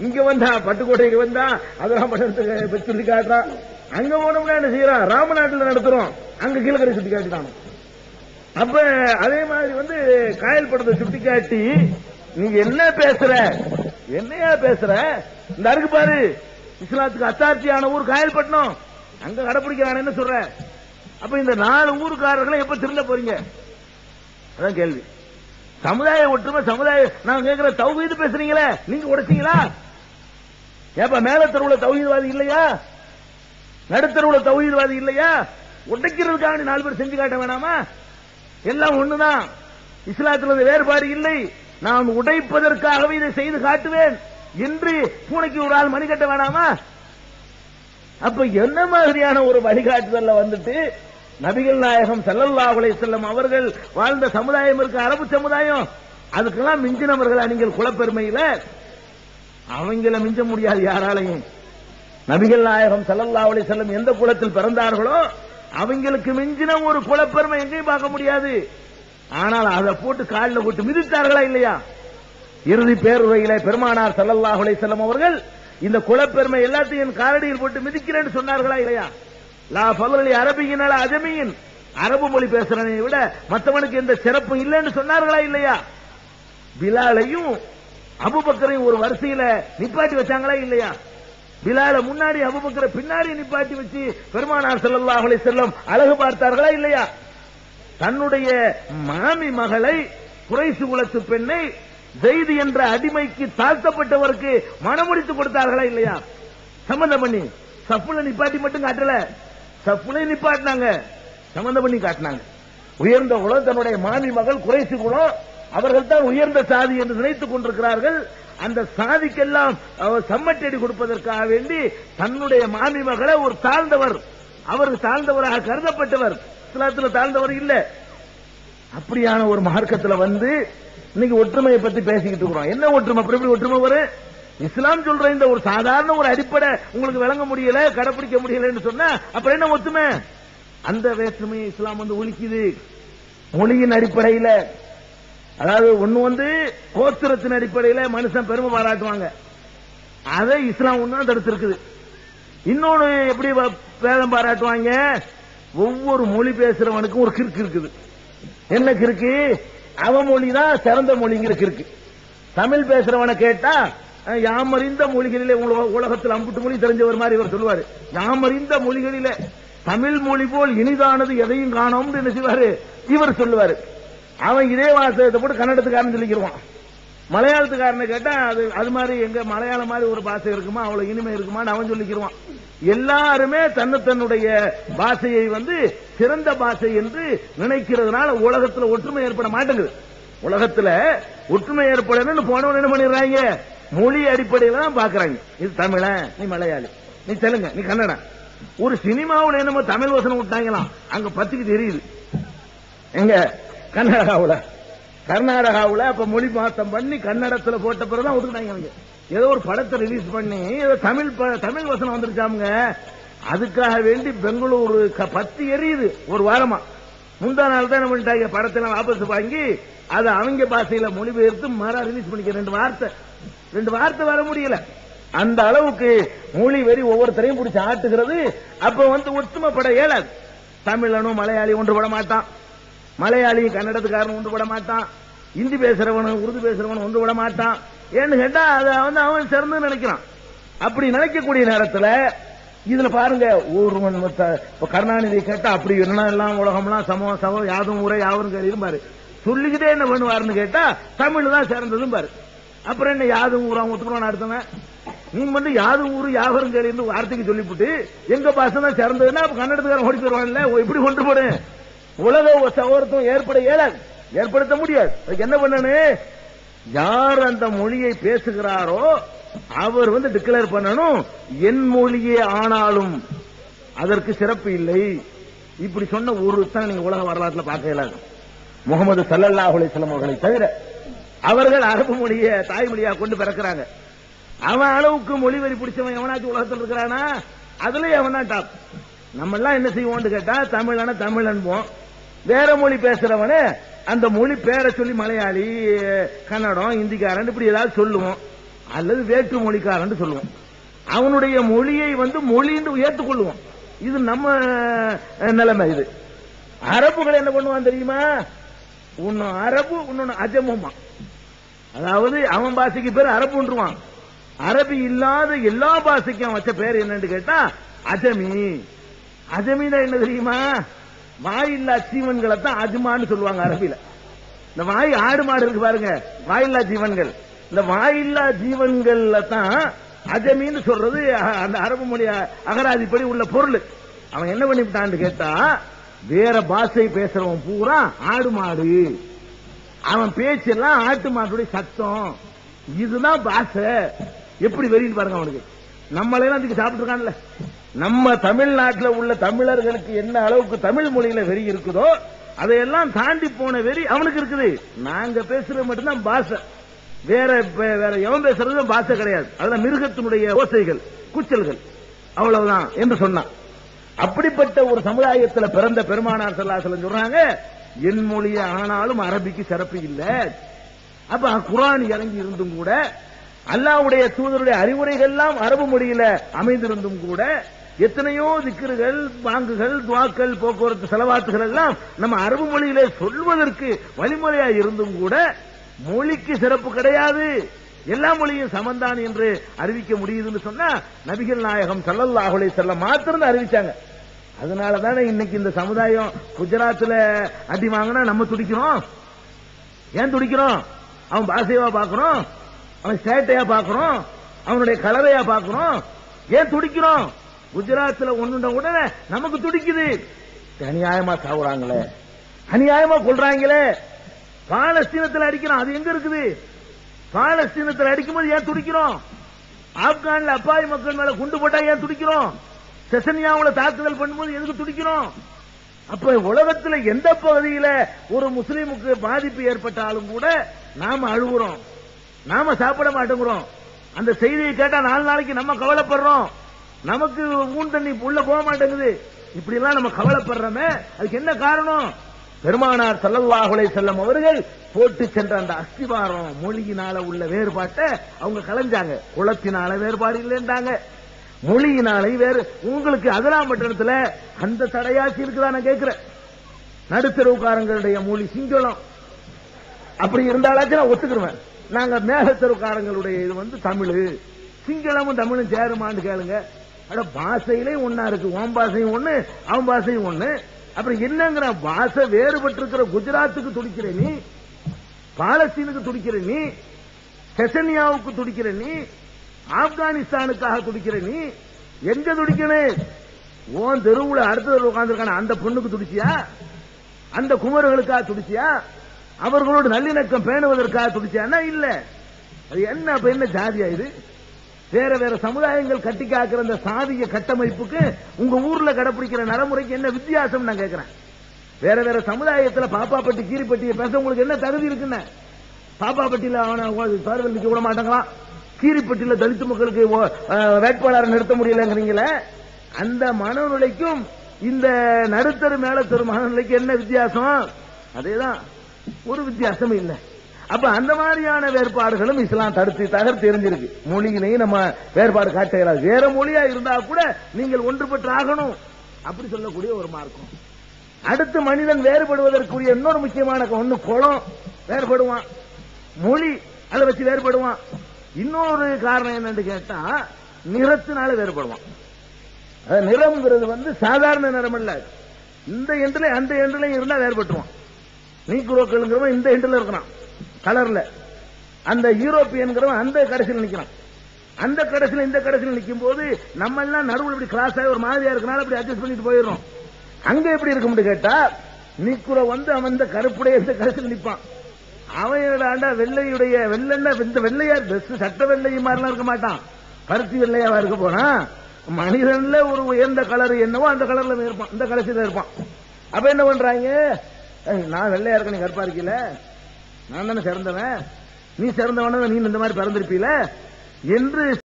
இங்க வந்தா பட்டுக்கோட்டைக்கு வந்தா அதெல்லாம் பட்டணத்துக்கு சுத்தி காட்டுறான் அங்க போனோம்னா என்ன செய்யறான் ராமநாட்டுல நடத்துறோம். அங்க கீழக்கரை சுத்தி காட்டுறான் அப்ப அதே மாதிரி வந்து காயல் படத்தை சுட்டி காட்டி நீ என்ன பேசுற? என்னையா பேசுற? இந்த அருக்கு பாரு இஸ்லாத்துக்கு அத்தாட்சியான ஊர் காயல்பட்டினம். அங்க கடைப்பிடிக்கிறான் என்ன சொல்ற? அப்ப இந்த நாலு ஊருக்காரர்களை எப்ப திருந்த போறீங்க? அதான் கேள்வி. சமுதாய ஒற்றுமை சமுதாய நான் கேட்கிற தௌஹீது பேசுறீங்களே நீங்க உடைச்சீங்களா? ஏப்பா மேல தெருவுல தௌஹீத்வாதி இல்லையா? நடுத்தருவுல தௌஹீத்வாதி இல்லையா? உடைக்கிறதுக்காக நாலு பேர் செஞ்சு காட்ட வேணாமா? எல்லாம் ஒண்ணுதான். இஸ்லாத்துல இந்த வேறுபாடு இல்லை. நான் உடைப்பதற்காகவே இதை செய்து காட்டுவேன். என்று பூனைக்கு ஒரு ஆள் மணி கட்ட வேணாமா? அப்ப என்ன மாதிரியான ஒரு வழிகாட்டுதல்ல வந்துட்டு நபிகள் நாயகம் ஸல்லல்லாஹு செல்லும் அவர்கள் வாழ்ந்த சமுதாயம் இருக்கு அரபு சமுதாயம். அதுக்கெல்லாம் மிஞ்சினவர்கள் நீங்கள் குலப்பெருமையில? அவங்கள மிஞ்ச முடியாது யாராலையும். நபிகள் நாயகம் ஸல்லல்லாஹு செல்லும் எந்த குலத்தில் பிறந்தார்களோ அவங்களுக்கு மிஞ்சின ஒரு குலப்பெருமை எங்கேயும் பார்க்க முடியாது. ஆனால் அதை போட்டு காலில் போட்டு மிதித்தார்களா இல்லையா? இறுதி பேருரையில பெருமானார் ஸல்லல்லாஹு அலைஹி செல்லும் அவர்கள் இந்த குலப்பெருமை எல்லாத்தையும் என் போட்டு மிதிக்கிறேன்னு சொன்னார்களா இல்லையா? லா ஃபலலி அரபியினால அஜமியின் அரபு மொழி பேசுறதை விட மற்றவனுக்கு எந்த சிறப்பும் இல்லைன்னு சொன்னார்களா இல்லையா? பிலாலையும் அபுபக்கரையும் ஒரு வரிசையில நிப்பாட்டி வச்சாங்களா இல்லையா? பிலால முன்னாடி அபுபக்கரை பின்னாடி நிப்பாட்டி வச்சு பெருமானார் ஸல்லல்லாஹு செல்லும் அழகு பார்த்தார்களா இல்லையா? தன்னுடைய மாமி மகளை குறைசு குலத்து பெண்ணை ஜெய்து என்ற அடிமைக்கு தாழ்த்தப்பட்டவருக்கு மனமுடித்து கொடுத்தார்களா இல்லையா? சம்பந்தம் பண்ணி சப்புல நிப்பாட்டி மட்டும் காட்டல. சப்புல நிப்பாட்டினாங்க. சம்பந்தம் பண்ணி காட்டினாங்க. உயர்ந்த குலம் தன்னுடைய மாமி மகள் குறைசு குலம் அவர்கள் தான் உயர்ந்த சாதி என்று நினைத்துக் கொண்டிருக்கிறார்கள். அந்த சாதிக்கெல்லாம் அவர் சம்மட்டடி கொடுப்பதற்காக வேண்டி தன்னுடைய மாமி மகளை ஒரு தாழ்ந்தவர் அவர் தாழ்ந்தவராக கருதப்பட்டவர். இஸ்லாத்துல தாழ்ந்தவர் இல்ல. அப்படியான ஒரு மார்க்கத்துல வந்து இன்னைக்கு ஒற்றுமையை பத்தி பேசிக்கிட்டு இருக்கிறோம். என்ன ஒற்றுமை? எப்படி ஒற்றுமை வரும்? இஸ்லாம் சொல்ற இந்த ஒரு சாதாரண ஒரு அடிப்படை உங்களுக்கு விளங்க முடியல கடைபிடிக்க முடியலன்னு சொன்னா அப்புறம் என்ன ஒத்துமே? அந்த வேற்றுமையை இஸ்லாம் வந்து ஒழிக்குது. மொழியின் அடிப்படையில அதாவது ஒண்ணு வந்து கோத்திரத்தின் அடிப்படையில மனுஷன் பெருமை பாராட்டுவாங்க. அதை இஸ்லாம் ஒண்ணு தடுத்திருக்குது. இன்னொன்னு எப்படி பேதம் பாராட்டுவாங்க? ஒவ்வொரு மொழி பேசுறவனுக்கும் ஒரு கிறுக்கு இருக்குது. என்ன கிறுக்கு? அவ மொழி தான் சிறந்த மொழிங்கிற கிறுக்கு. தமிழ் பேசுறவனை கேட்டா யாமறிந்த மொழிகளிலே உலகத்தில் அம்புட்டு மொழி தெரிஞ்சவர் மாதிரி இவர் சொல்லுவாரு. யாமறிந்த மொழிகளிலே தமிழ் மொழி போல் இனிதானது எதையும் காணோம்னு என்ன செய்வாரு இவர் சொல்லுவாரு. அவன் இதே வாசகத்தை போட்டு கன்னடத்துக்காரன் சொல்லிக்கிடுவான் மலையாளத்துக்காரனை கேட்டா அது அது மாதிரி எங்க மலையாளம் மாதிரி ஒரு பாஷை இருக்குமா? அவ்வளவு இனிமை இருக்குமான்னு அவன் சொல்லிக்கிடுவான் எல்லாருமே தன்னை தன்னுடைய பாஷையை வந்து சிறந்த பாஷை என்று நினைக்கிறதுனால உலகத்துல ஒற்றுமை ஏற்பட மாட்டேங்குது. உலகத்துல ஒற்றுமை ஏற்படணும்னு போனவன் என்ன பண்ணிடுறாங்க? மொழி அடிப்படையில தான் பாக்குறாங்க இது தமிழ நீ மலையாளி நீ தெலுங்கு நீ கன்னடம் ஒரு சினிமாவில் என்னமோ தமிழ் வசனம் விட்டாங்களாம். அங்க பத்துக்கு தெரியுது. எங்க? கர்நாடகாவில். கர்நாடகாவுல அப்ப மொழி மாத்தம் பண்ணி கன்னடத்துல போட்ட பிறகுதான் ஒதுக்குனாங்க அவங்க ஏதோ ஒரு படத்தை ரிலீஸ் பண்ணி ஏதோ தமிழ் ப- தமிழ் வசனம் வந்துருச்சாமுங்க. அதுக்காக வேண்டி பெங்களூரு க- பத்து எரியுது ஒரு வாரமா. முந்தா நாள் தான் என்ன பண்ணிட்டாங்க? படத்தை வாபஸ் வாங்கி அதை அவங்க பாஷையில மொழிபெயர்த்து மறா ரிலீஸ் பண்ணிக்க ரெண்டு வார்த்தை. ரெண்டு வார்த்தை வர முடியல. அந்த அளவுக்கு மொழி வெறி ஒவ்வொருத்தரையும் பிடிச்சி ஆட்டுகிறது. அப்ப வந்து ஒத்துமைப்பட இயலாது. தமிழனும் மலையாளி ஒன்றுபட மாட்டான். மலையாளியும் கன்னடத்துக்காரன் ஒன்றுபட மாட்டான். இந்தி பேசுறவனும் உருது பேசுறவனும் ஒன்றுபட மாட்டான். ஏன்னு கேட்டா அதை வந்து அவன் சிறந்து நினைக்கிறான். அப்படி நினைக்கக்கூடிய நேரத்தில் இதுல பாருங்க ஒருவன் கருணாநிதி கேட்டா அப்படி என்ன எல்லாம் உலகம்லாம் சமம் சமம் யாதும் ஊரே யாவரும் கேள்வி பாரு. சொல்லிக்கிட்டே என்ன பண்ணுவாருன்னு கேட்டா தமிழ் தான் சிறந்ததும் பாரு அப்புறம் என்ன யாது ஊரா? ஒத்துக்கிறோம் அடுத்தவன். நீ வந்து யாது ஊரு யாவரும் கேள்வி வார்த்தைக்கு சொல்லிவிட்டு எங்க பசங்க தான் சிறந்ததுன்னா அப்ப கன்னடத்துக்காரன் ஓடி போயிருவான்ல இப்படி கொண்டு போடு? உலக சகோதரத்துவம் ஏற்பட இயலாது. ஏற்படுத்த முடியாது. அதுக்கு என்ன பண்ணணும் யார் அந்த மொழியை பேசுகிறாரோ அவர் வந்து டிக்ளேர் பண்ணணும் என் மொழியே ஆனாலும் அதற்கு சிறப்பு இல்லை. இப்படி சொன்ன ஒரு தான் நீங்க உலக வரலாற்றுல பார்க்க இயலாது. முகமது சல்லல்லாஹுலே செல்லம் அவர்களை தவிர அவர்கள் அரபு மொழியை தாய்மொழியா கொண்டு பிறக்கிறாங்க. அவன் அளவுக்கு மொழி வரி பிடிச்சவன் எவனாச்சும் உலகத்தில் இருக்கிறானா? அதுலயே அவன் தான் டாப் நம்ம எல்லாம் என்ன செய்வோம்னு கேட்டா தமிழான தமிழ் அன்போம். வேற மொழி பேசுறவனு அந்த மொழி பேரை சொல்லி மலையாளி கன்னடம் இந்திக்காரன் இப்படி ஏதாவது சொல்லுவோம். அல்லது வேற்று மொழிக்காரன் சொல்லுவோம். அவனுடைய மொழியை வந்து மொழின்னு ஏற்றுக்கொள்ளுவோம் இது நம்ம நிலைமை இது. அரபுகள் என்ன பண்ணுவான் தெரியுமா? உன்னும் அரபு இன்னொன்னு அஜமுமா. அதாவது அவன் பாஷைக்கு பேர் அரபுன்றுவான். அரபி இல்லாத எல்லா பாஷைக்கும் வச்ச பேர் என்னன்னு கேட்டா அஜமி. அஜமினா என்ன தெரியுமா? வாயில்லா ஜீவன்களை தான் அஜ்மான்னு சொல்லுவாங்க அரபில இந்த வாய் ஆடு மாடு இருக்கு பாருங்க வாயில்லா ஜீவன்கள். இந்த வாயில்லா ஜீவன்கள்ல தான் அஜமின்னு சொல்றது அந்த அரபு மொழி அகராதிப்படி உள்ள பொருள். அவன் என்ன பண்ணிவிட்டான்னு கேட்டா வேற பாஷை பேசுறவன் பூரா ஆடு மாடு. அவன் பேச்செல்லாம் ஆட்டு மாட்டுடைய சத்தம். இதுதான் பாஷை. எப்படி வெறின்னு பாருங்க அவனுக்கு. நம்மளெல்லாம் அதுக்கு சாப்பிட்டு நம்ம தமிழ்நாட்டில் உள்ள தமிழர்களுக்கு என்ன அளவுக்கு தமிழ் மொழியில வெறி இருக்குதோ அதையெல்லாம் தாண்டி போன வெறி அவனுக்கு இருக்குது. நாங்க பேசுறது மட்டும்தான் பாஷை. வேற வேற எவன் பேசுறது பாஷை கிடையாது. அதெல்லாம் மிருகத்தினுடைய ஓசைகள் கூச்சல்கள். அவ்வளவுதான் என்று சொன்னான். அப்படிப்பட்ட ஒரு சமுதாயத்தில் பிறந்த பெருமானார் செல்லாசலம் சொல்றாங்க என் மொழிய ஆனாலும் அரபிக்கு சிறப்பு இல்லை. அப்ப குரான் இறங்கி இருந்தும் கூட அல்லாஹ்வுடைய தூதருடைய அறிவுரைகள் எல்லாம் அரபு மொழியில அமைந்திருந்தும் கூட எத்தனையோ திக்கர்கள் பாங்குகள் துவாக்கள் போக்குவரத்து செலவாத்துகள் எல்லாம் நம்ம அரபு மொழியிலே சொல்வதற்கு வழிமுறையா இருந்தும் கூட மொழிக்கு சிறப்பு கிடையாது. எல்லா மொழியும் சமந்தான் என்று அறிவிக்க முடியுதுன்னு சொன்னா நபிகள் நாயகம் ஸல்லல்லாஹு செல்ல மாத்திரம் அறிவிச்சாங்க. அதனால தானே இன்னைக்கு இந்த சமுதாயம் குஜராத்தில் அடி வாங்கினா நம்ம துடிக்கிறோம். ஏன் துடிக்கிறோம்? அவன் பாஷையா பாக்குறோம் அவன் ஸ்டேட்டையா பாக்குறோம் அவனுடைய கலவையா பாக்குறோம் ஏன் துடிக்கிறோம்? குஜராத்தில் ஒண்ணுண்ட உடனே நமக்கு துடிக்குது. அநியாயமா சாவுறாங்களே. அநியாயமா கொள்றாங்களே. பாலஸ்தீனத்தில் அடிக்கிறோம் அது எங்க இருக்குது? பாலஸ்தீனத்தில் அடிக்கும்போது ஏன் துடிக்கிறோம்? ஆப்கான்ல அப்பாவி மக்கள் மேல குண்டு போட்டா ஏன் துடிக்கிறோம்? செசனியாவுல தாக்குதல் பண்ணும்போது எதுக்கு துடிக்கிறோம்? அப்ப உலகத்துல எந்த பகுதியில ஒரு முஸ்லீமுக்கு பாதிப்பு ஏற்பட்டாலும் கூட நாம அழுகுறோம். நாம சாப்பிட மாட்டேங்கிறோம். அந்த செய்தியை கேட்டா நாலு நாளைக்கு நம்ம கவலைப்படுறோம். நமக்கு ஊன் தண்ணி உள்ள போக மாட்டேங்குது. இப்படி எல்லாம் நம்ம கவலைப்படுறோமே. அதுக்கு என்ன காரணம்? பெருமானார் ஸல்லல்லாஹு செல்லம் அவர்கள் போட்டு சென்ற அந்த அஸ்திவாரம் மொழியினால உள்ள வேறுபாட்டை அவங்க கலைஞ்சாங்க குளத்தினால வேறுபாடு இல்லைன்றாங்க. மொழியினாலே வேறு. உங்களுக்கு அதலாம் பட்டணத்துல அந்த தடையாச்சி இருக்குதா நான் கேட்கிறேன். நடுத்தருவுக்காரங்களுடைய மொழி சிங்களம். அப்படி இருந்தாலாச்சும் நான் ஒத்துக்கிடுவேன். நாங்க மேகத்தெருக்காரங்களுடைய இது வந்து தமிழ். சிங்களமும் தமிழும் சேருமான்னு கேளுங்க. அட பாஷையிலே ஒன்னா இருக்கு. ஓம் பாஷையும் ஒண்ணு அவன் பாஷையும் ஒண்ணு. அப்புறம் என்னங்கிற பாஷை வேறுபட்டு இருக்கிற குஜராத்துக்கு துடிக்கிற நீ பாலஸ்தீனுக்கு துடிக்கிற நீ செசனியாவுக்கு துடிக்கிற நீ ஆப்கானிஸ்தானுக்காக துடிக்கிற நீ எங்க துடிக்கணும்? ஓன் தெருவுல அடுத்த தெருவு உட்கார்ந்துருக்கான அந்த பொண்ணுக்கு துடிச்சியா? அந்த குமரர்களுக்காக துடிச்சியா? அவர்களோடு நல்லிணக்கம் பேணுவதற்காக துடிச்சியான்னா இல்ல. அது என்ன அப்ப என்ன ஜாதியா இது? வேற வேற சமுதாயங்கள் கட்டி காக்கிற அந்த சாதிய கட்டமைப்புக்கு உங்க ஊர்ல கடைபிடிக்கிற நடைமுறைக்கு என்ன வித்தியாசம் நான் கேட்கிறேன் வேற வேற சமுதாயத்துல பாப்பாப்பட்டி கீரிப்பட்டியை பேச உங்களுக்கு என்ன தகுதி இருக்குன்னு? பாப்பாப்பட்டியில அவனை தேர்தல் நிக்க விட மாட்டாங்களாம். கீரிப்பட்டியில தலித்து மக்களுக்கு வேட்பாளரை நிறுத்த முடியலங்கிறீங்களே? அந்த மனநிலைக்கும் இந்த நடுத்தரு மேலத்தரும் மனநிலைக்கு என்ன வித்தியாசம்? அதேதான். ஒரு வித்தியாசம் இல்லை. அப்ப அந்த மாதிரியான வேறுபாடுகளும் இஸ்லாம் தடுத்து தகர்த்து எரிஞ்சிருக்கு. மொழியிலையும் நம்ம வேறுபாடு காட்ட இயலாது. வேற மொழியா இருந்தா கூட நீங்கள் ஒன்றுபட்டு ஆகணும். அப்படி சொல்லக்கூடிய ஒரு மார்க்கம். அடுத்து மனிதன் வேறுபடுவதற்குரிய இன்னொரு முக்கியமான ஒண்ணு குளம் வேறுபடுவான். மொழி அதை வச்சு வேறுபடுவான். இன்னொரு காரணம் என்னன்னு கேட்டா நிறத்தினால வேறுபடுவான். அது நிறம்ங்கிறது வந்து சாதாரண நிறம் இல்ல இந்த எண்டுல அந்த எண்டுல இருந்தா வேறுபட்டுவான் நீக்குரோக்கள்ங்கிறவன் இந்த எண்டுல இருக்கிறான். கலர்ல. அந்த யூரோப்பியன்கிறவன் அந்த கடைசியில் நிக்கிறான். அந்த கடைசியில் இந்த கடைசியில் நிற்கும் போது நம்ம எல்லாம் நடுவில் இப்படி கிளாஸ் ஆகி ஒரு மாதிரியா இருக்கனால அப்படி அட்ஜஸ்ட் பண்ணிட்டு போயிடுறோம். அங்க எப்படி இருக்கும்னு கேட்டா நீக்குரோ வந்து அவன் இந்த கருப்புடைய இந்த கடைசியில் நிற்பான் அவனோட வெள்ளையுடைய வெள்ளன்னா இந்த வெள்ளையா பெஸ்ட் சட்ட வெள்ளை மாதிரிலாம் இருக்க மாட்டான். பருத்தி வெள்ளையாவா இருக்க போனா மனிதன்ல ஒரு உயர்ந்த கலர் என்னவோ அந்த கலர்ல இருப்பான். இந்த கலசில இருப்பான். அப்ப என்ன பண்றாங்க? நான் வெள்ளையா இருக்க நீ கருப்பா இருக்கீல? நான் தானே சிறந்தவன். நீ சிறந்தவன நீ இந்த மாதிரி பிறந்திருப்பீல? என்று